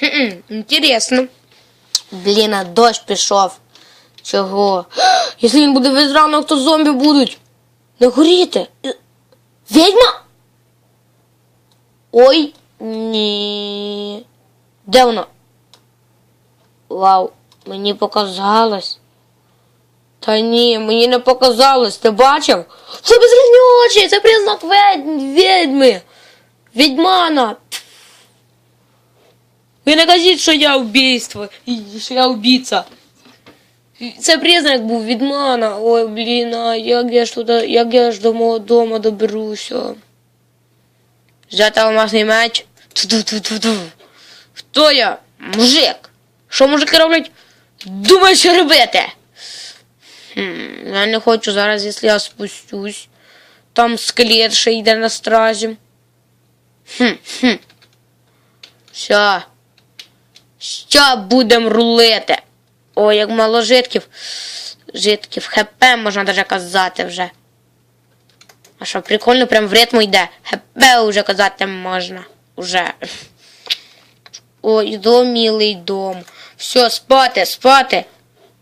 Хм, Інтересно. Блін, а дощ пішов. Чого? Якщо він буде весь ранок, то зомбі будуть. Не горіти. Відьма? Ой, ні. Де воно? Вау, мені показалось. Та ні, мені не показалось, ти бачив? Це безрівні очі, це признак ведь- відьми. Ви не кажіть, що я вбійство, що я вбійця. Це признак був відмана. Ой, блін, а як я ж туди, як я ж до мого дому доберуся. Взяти алмазний меч. Ту-ту-ту-ту-ту. Хто я? Мужик. Що мужики роблять? Думаю, що робити. Хм, я не хочу зараз, якщо я спустюсь. Там скелет ще йде на стражі. Хм, хм. Що? Що будем рулити? Ой, як мало житків. Житків ХП можна даже казати вже. А що, прикольно, прям в ритму йде. ХП вже казати можна. Уже. Ой, дом, милий дом. Все, спати, спати.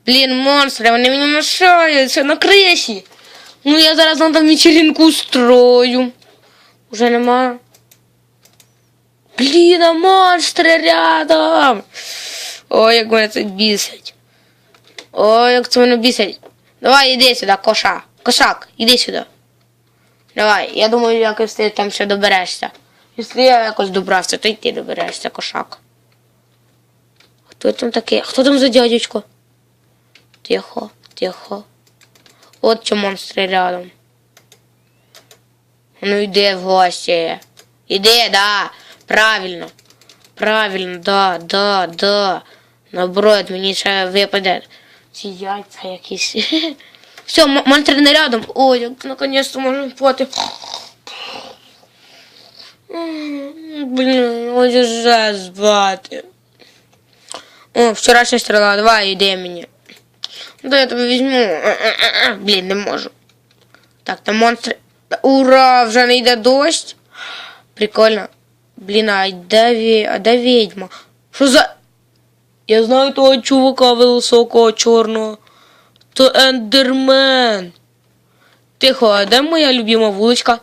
Блін, монстри, вони мені мешають, це на криші. Ну я зараз там вечеринку устрою. Уже нема. Блін, а монстри рядом. Ой, як мене це бісить. Ой, як це мене бісить. Давай, іди сюди, коша. Кошак, іди сюди. Давай, я думаю, якось ти там ще доберешся. Якщо я якось добрався, то й ти доберешся, кошак. Хто там такий? Хто там за дядечко? Тихо, тихо. От що монстри рядом. Ну йди в гості. Іди, да. Правильно. Правильно, да, да, да. Наоборот, мені ще випаде. Ці яйця якісь. Все, м- монстри не рядом. Ой, як наконец-то можна спати. М, Блін, ось вже спати. О, вчорашня стріла, давай, іди мені. Да я тебе візьму. Е-е-е. Блін, не можу. Так, там монстри. Ура! Вже не йде дощ. Прикольно. Блін, а де, ві... а де відьма? Що за. Я знаю того чувака високого чорного. То ендермен. Тихо, а де моя любима вуличка?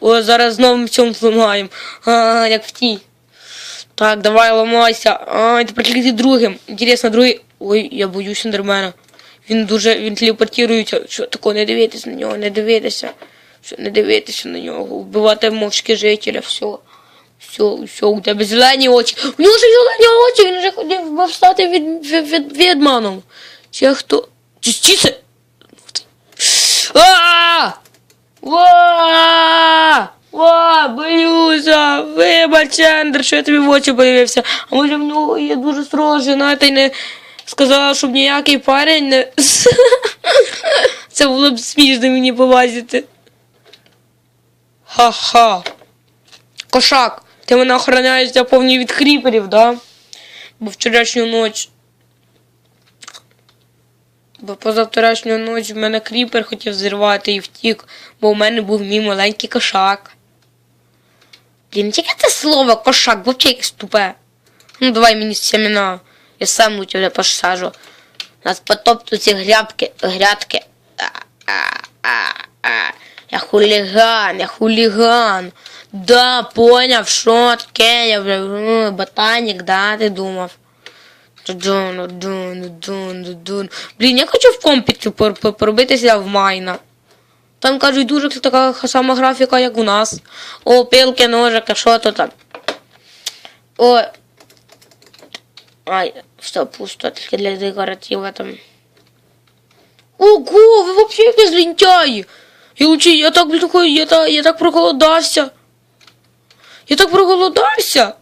О, зараз знову в цьому зламаємо. А, як в тій. Так, давай ламайся. Ай, тепер тільки другим. Інтересно, другий. Ой, я боюсь ендермена. Він дуже він телепортується. Що такого не дивитись на нього, не дивитися. Що не дивитися на нього. Вбивати мовчки жителя, все. Все, все, у тебе зелені очі. У нього ж зелені очі, він вже хотів встати від, від, від, відманом. Чи хто? Чи це? Ва! Ва! Боюся! Вибач, Ендер, що я тобі в очі появився. А може в нього є дуже строжена, та й не сказала, щоб ніякий парень не. Це було б смішно мені побачити. Ха-ха. Кошак, ти мене охороняєш для повні від кріперів, да? Бо вчорашню ніч. Бо позавчорашню ніч в мене кріпер хотів зірвати і втік, бо в мене був мій маленький кошак. Блін, яке це слово кошак, взагалі якесь тупе. Ну давай мені семена. Я сам у тебе посажу. Нас потоптуть ці грядки, грядки. А, а, а, а. Хуліган, я хуліган. Да, поняв, що таке, я вже м, ботанік, да, ти думав. Блін, я хочу в компіті пробитися в майна. Там кажуть, дуже така сама графіка, як у нас. О, пилки, ножики, що то там. О. Ай, все пусто, тільки для декоратива там. Ого, ви взагалі якісь лентяї. Я лучше, я так, блін, я так, я так проголодався. Я так проголодався.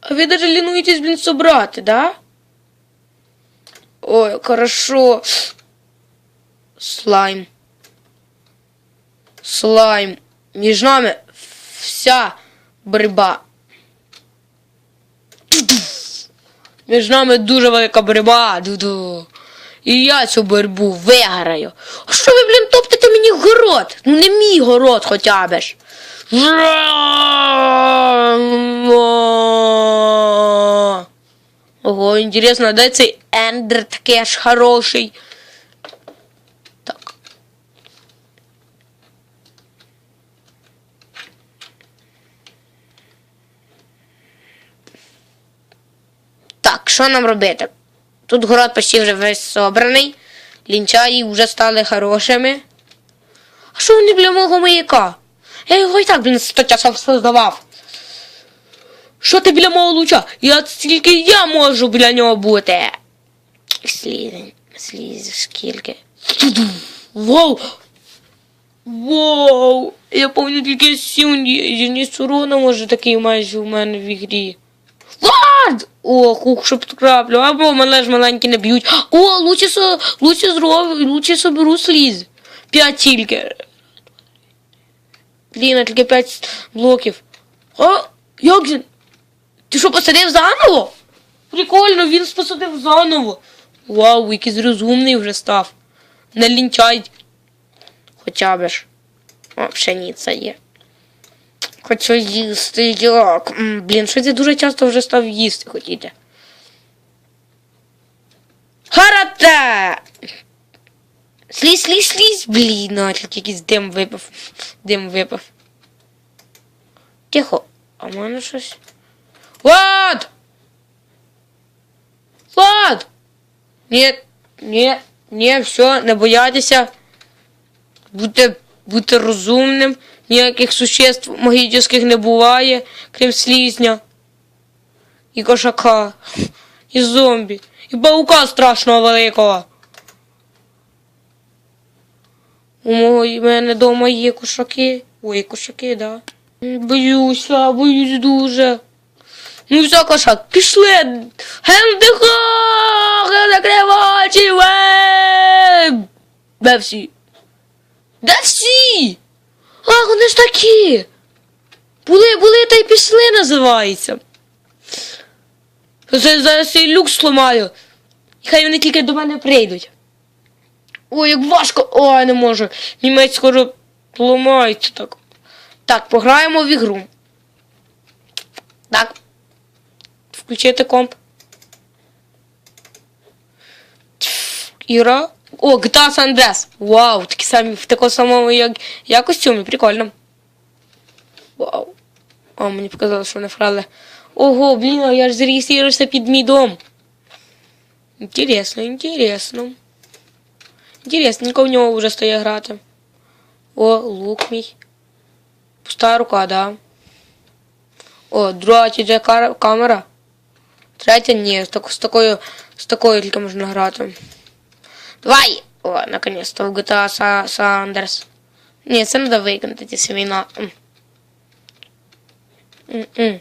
А ви даже лінуєтесь, блін, собрати, да? Ой, хорошо. Слайм. Слайм. Між нами вся боротьба. Між нами дуже велика боротьба. Ду-ду. І я цю боротьбу виграю. А що ви, блін, топтите мені город? Ну не мій город хоча б ж. О, інтересно, де цей ендер такий аж хороший? Так. Так, що нам робити? Тут город почти вже весь собраний. Лінчаї вже стали хорошими. А що вони біля мого маяка? Я його і так, блін, сто часов создавав. Що ти біля мого луча? Я тільки я можу біля нього бути. Слізень, слізь, скільки. Вау! Вау! Я пам'ятаю тільки сім єдиниць урона може такий майже у мене в ігрі. Вард! О, хук, щоб краплю, або мене ж маленькі не б'ють. О, лучше, со, лучше зроб, лучше соберу сліз. П'ять тільки. Блін, а тільки п'ять блоків. А, як він? Ти що, посадив заново? Прикольно, він посадив заново. Вау, якийсь розумний вже став. Не лінчай. Хоча б ж. О, пшениця є. Хочу їсти як. Блін, щось я дуже часто вже став їсти хотіти. Харата! Слізь, слізь, слізь, блін, а тільки якийсь дим випав. Дим випав. Тихо, а в мене щось. Влад! Влад! Ні, ні, ні, все, не боятися. Будьте, будьте розумним. Ніяких существ магічних не буває, крім слізня. І кошака, і зомбі, і паука страшного великого. У мене вдома є кошаки. Ой, кошаки, да. Боюся, боюсь дуже. Ну все, кошак, пішли. Гендиха! Закривачі! Де всі? Де всі? А, вони ж такі. Були, були та й пішли, називається. Це зараз цей люк сломаю. І хай вони тільки до мене прийдуть. Ой, як важко. Ой, не можу. Німець скоро поламається так. Так, пограємо в ігру. Так. Включити комп. Іра. О, GTA San Andreas. Вау, такі самі в такому самому, як я костюмі, прикольно. Вау. О, мені показали, що не фрали. Ого, блін, я ж зареєструвався під мій дом. Інтересно, інтересно. Інтересненько в нього вже стає грати. О, лук мій. Пуста рука, да. О, друга кар- камера. Третя ні, з такою з такою тільки можна грати. Давай! О, наконец-то в GTA Sa- San Andreas. Ні, це треба виконати ці семіна. М. М-м.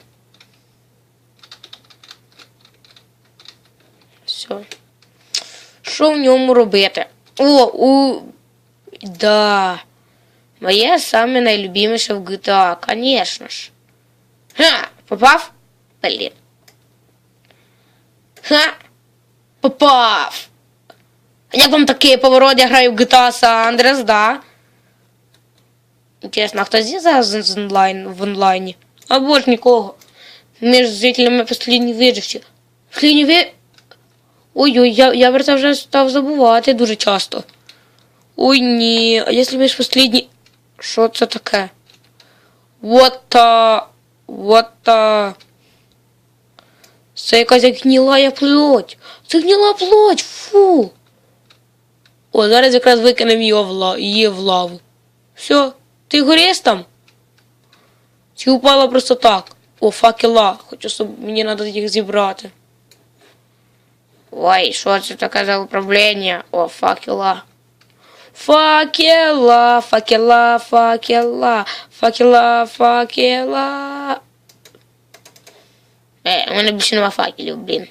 Все. Що в ньому робити? О, у. Да. Моє саме найлюбіміше в GTA, конечно ж. Ха, попав? Блін. Ха! Попав! А як вам такий поворот, я граю в GTA San Andreas, да? Інтересно, а хто зі зараз з онлайн, в онлайні? Або ж нікого. Між жителями послідні виживші. Послідні ви... Ой-ой, я, я про це вже став забувати дуже часто. Ой ні, а якщо між послідні... Що це таке? Вот та... Вот та... Це якась як гнилая плоть. Це гніла плоть, фу. О, зараз якраз викинемо її в, ла... її в лаву. Все, ти горіш там? Чи упала просто так? О, факела. Хочу, щоб мені треба їх зібрати. Ой, що це таке за управління? О, факела. Факела, факела, факела, факела, факела. Е, у мене більше нема факелів, блін.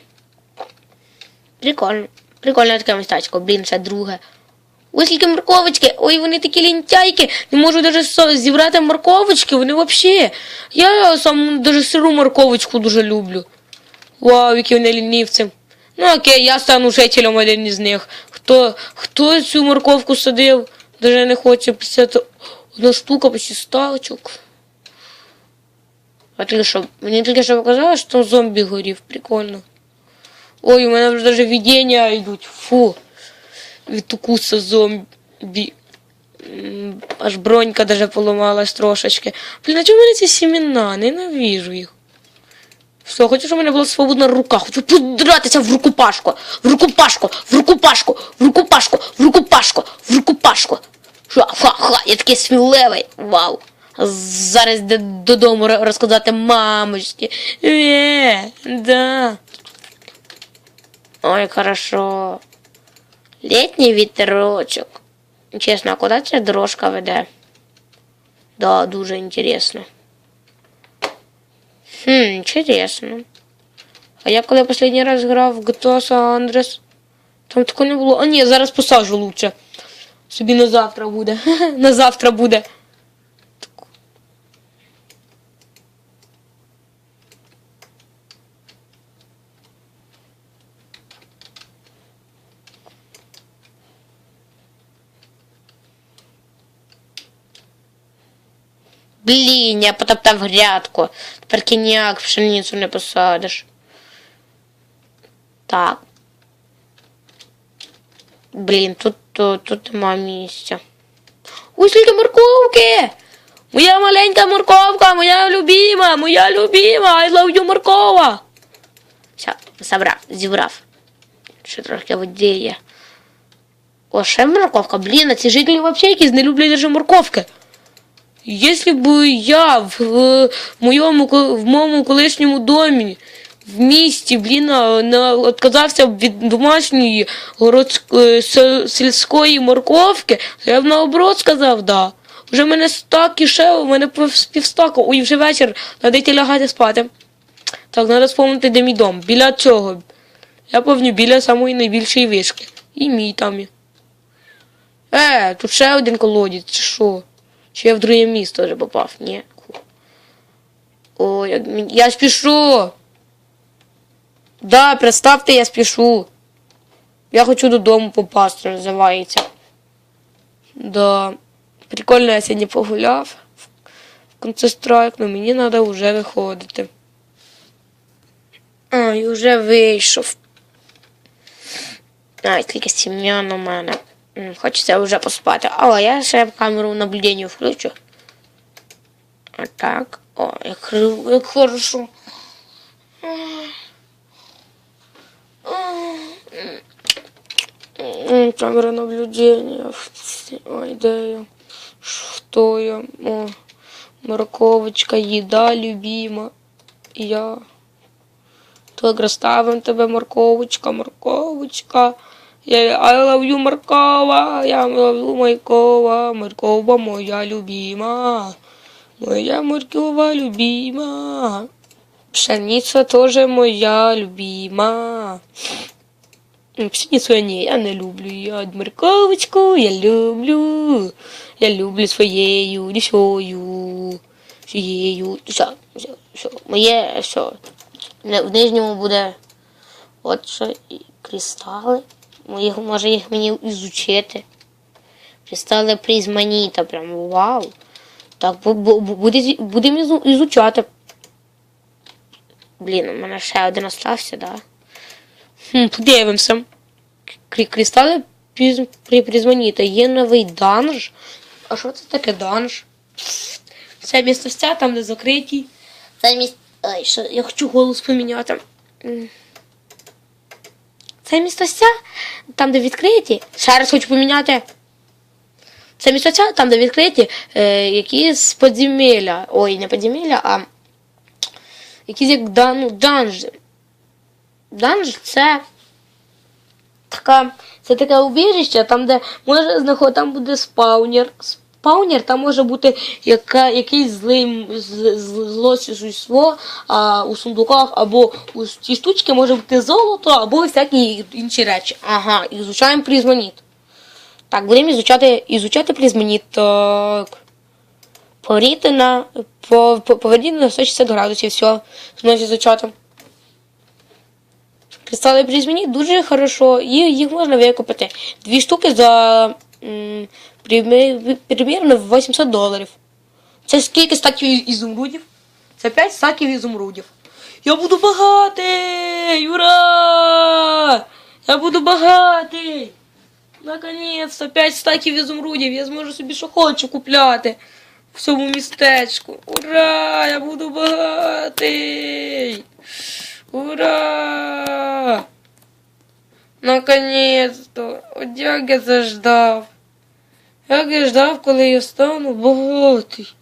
Прикольно. Прикольне таке містечко, блін, це друге. Ось скільки морковочки. Ой, вони такі лінтяйки. Не можу навіть зібрати морковочки, вони взагалі. Я сам даже сиру морковочку дуже люблю. Вау, які вони лінівці. Ну окей, я стану жителем один із них. Хто, хто цю морковку садив? Даже не хоче писати. Одна штука почти ставочок. А тільки що, мені тільки що показалось, що там зомбі горів. Прикольно. Ой, у мене вже навіть видіння йдуть. Фу. Від укуса зомбі. Аж бронька даже поламалась трошечки. Блін, а чому в мене ці сімена? Ненавижу їх. Все, хочу, щоб у мене була свободна рука. Хочу подратися в рукопашку. В рукопашку, в рукопашку, в рукопашку, в рукопашку, в рукопашку. Ха-ха-ха, я такий сміливий. Вау. Зараз йде додому розказати мамочці. Е, да. Ой, хорошо. Літній вітерочок. Чесно, а куди ця дорожка веде? Да, дуже інтересно. Хм, інтересно. А я коли останній раз грав в GTA San Andreas, там такого не було. А ні, зараз посаджу лучше. Собі на завтра буде. на завтра буде. Блін, я потоптав грядку. Тепер ніяк пшеницю не посадиш. Так. Блін, тут, тут, тут нема місця. Ой, скільки морковки! Моя маленька морковка, моя любима, моя любима, I love you, моркова. Все, забрав, зібрав. Ще трохи води є. О, ще морковка. Блін, а ці жителі взагалі якісь не люблять даже морковки. Если бы я в, в моєму в моєму колишньому домі в місті, блін, на, б від домашньої городської сільської морковки, то я б наоборот сказав, да. Вже в мене стак і ще, у мене пів- півстака, ой, вже вечір, йти лягати спати. Так, треба спомнити, де мій дом. Біля цього. Я певню, біля самої найбільшої вишки. І мій там. Е, тут ще один колодязь, чи що? Чи я в друге місто вже попав? Ні. Як мені- я спішу. Да, представте, я спішу. Я хочу додому попасти, називається. Да. Прикольно, я сьогодні погуляв в Counter-Strike, але мені треба вже виходити. А, і вже вийшов. Ай, тільки сім'ян у мене. Хочеться вже поспати. Але я ще камеру наблюдення включу. А так. О, як, як хорошо. Камера наблюдения. Ой, де я? Что я? О, морковочка, їда любима. Я. Так, розставим тебе, морковочка, морковочка. Я I love you, моркова, я you, моркова, моркова моя любима. Моя моркова любима. Пшениця тоже моя любима. М, Пшеницю я ні, я не люблю. Я морковочку я люблю. Я люблю своєю лісою. Своєю. Все, все, все. Моє все. В нижньому буде от що і кристали. Їх, може їх мені ізучити. Кристали призманіта, прям вау. Так, бу- бу- бу- буде, будемо ізу- ізучати. Блін, у мене ще один остався, да? Хм, подивимося. Кристали при призманіта. Є новий данж. А що це таке данж? Це місцевця там, де закриті. Це місць... Ай, що я хочу голос поміняти. Це місцевця, там, де відкриті. Ще раз хочу поміняти. Це місцевця, там, де відкриті е, якісь подземелля. Ой, не подземелля, а якісь як дан, данжі. Данж це така, це таке убіжище, там, де може знаход, там буде спаунер. Спаунер, там може бути яка, якийсь злий, м- з- з- зло существо у сундуках, або у цій штучці може бути золото, або всякі інші речі. Ага, ізучаємо призманіт. Так, будемо ізучати, ізучати призманіт. Так. Поверніти на, по, по, поверніть на 160 градусів, все, знову ізучати. Кристали призманіт дуже хорошо, і їх можна викупити. Дві штуки за примі- примірно 800 доларів. Це скільки стаків ізумрудів? Це 5 стаків ізумрудів. Я буду багатий! Ура! Я буду багатий! Наконець-то 5 стаків ізумрудів, я зможу собі що хочу купляти в цьому містечку. Ура! Я буду багатий! Ура! Наконець-то! От як я це ждав. Як я ждав, коли я стану багатий.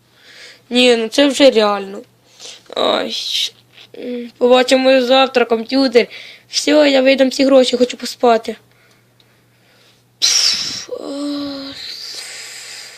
Ні, ну це вже реально. Ай, Побачимо завтра комп'ютер. Все, я вийду ці гроші, хочу поспати. Пф,